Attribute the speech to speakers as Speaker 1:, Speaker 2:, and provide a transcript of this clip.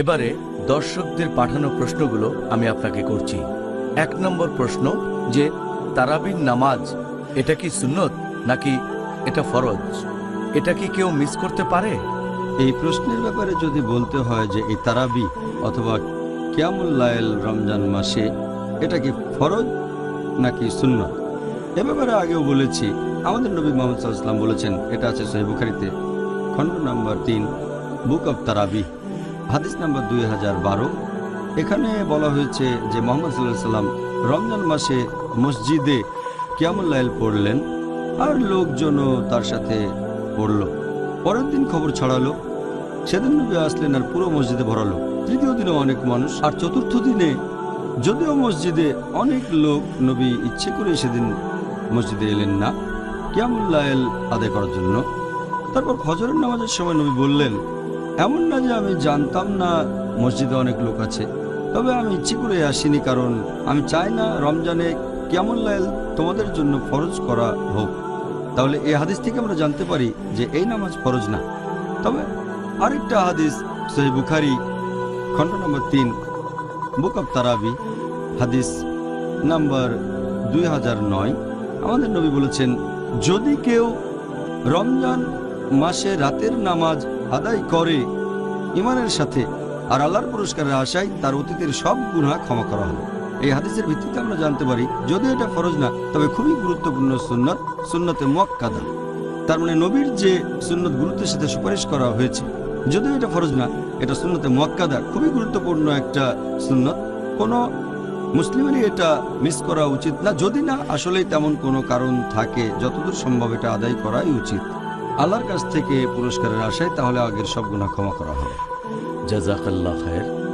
Speaker 1: এবারে দর্শকদের পাঠানো প্রশ্নগুলো আমি আপনাকে করছি। এক নম্বর প্রশ্ন যে, তারাবির নামাজ, এটা কি সুন্নত নাকি এটা ফরজ? এটা কি কেউ মিস করতে পারে?
Speaker 2: এই প্রশ্নের ব্যাপারে যদি বলতে হয় যে, এই তারাবি অথবা কিয়ামুল্লায়েল রমজান মাসে এটা কি ফরজ নাকি সুন্নত? এ ব্যাপারে আগেও বলেছি, আমাদের নবী মোহাম্মদ বলেছেন, এটা আছে সহি বুখারিতে, খণ্ড নাম্বার তিন, বুক অব তারাবি। হাদিস নাম্বার দুই হাজার বারো। এখানে বলা হয়েছে যে মোহাম্মদ সাল্লাহ সাল্লাম রমজান মাসে মসজিদে কিয়ামুল্লাইল পড়লেন আর লোকজনও তার সাথে পড়ল। পরের দিন খবর ছড়ালো, সেদিন নবী আসলেন আর পুরো মসজিদে ভরালো। তৃতীয় দিনে অনেক মানুষ, আর চতুর্থ দিনে যদিও মসজিদে অনেক লোক, নবী ইচ্ছে করে সেদিন মসজিদে এলেন না কিয়ামুল্লাইল আদায় করার জন্য। তারপর ফজরের নামাজের সময় নবী বললেন এমন না যে আমি জানতাম না মসজিদে অনেক লোক আছে। তবে আমি ইচ্ছে করে আসিনি কারণ আমি চাই না রমজানে কেমন লাইল তোমাদের জন্য ফরজ করা হোক। তাহলে এই হাদিস থেকে আমরা জানতে পারি যে এই নামাজ ফরজ না। তবে আরেকটা হাদিস সহি বুখারি, খণ্ড নম্বর তিন, বুক অব তারাবি, হাদিস নাম্বার দুই হাজার নয়। আমাদের নবী বলেছেন, যদি কেউ রমজান মাসে রাতের নামাজ আদায় করে। ইমানের সাথে আর আল্লাহর পুরস্কারের আশায় তার অতীতের সব গুণা ক্ষমা করা হবে এই হাদিসের ভিত্তিতে আমরা জানতে পারি যদি এটা ফরজ না, তবে খুবই গুরুত্বপূর্ণ সুন্নত, সুন্নতে মক্কাদা তার মানে নবীর যে সুন্নত গুরুত্বের সাথে সুপারিশ করা হয়েছে। যদিও এটা ফরজ না, এটা সুন্নতে মক্কাদা খুবই গুরুত্বপূর্ণ একটা সুন্নত। কোনো মুসলিমেরই এটা মিস করা উচিত না। যদি না, আসলেই তেমন কোনো কারণ থাকে, যতদূর সম্ভব এটা আদায় করাই উচিত। আল্লাহর কাছ থেকে পুরস্কারের আশায় তাহলে আগের সব গুণা ক্ষমা করা হবে।
Speaker 1: জাজাকাল্লাহ খায়ের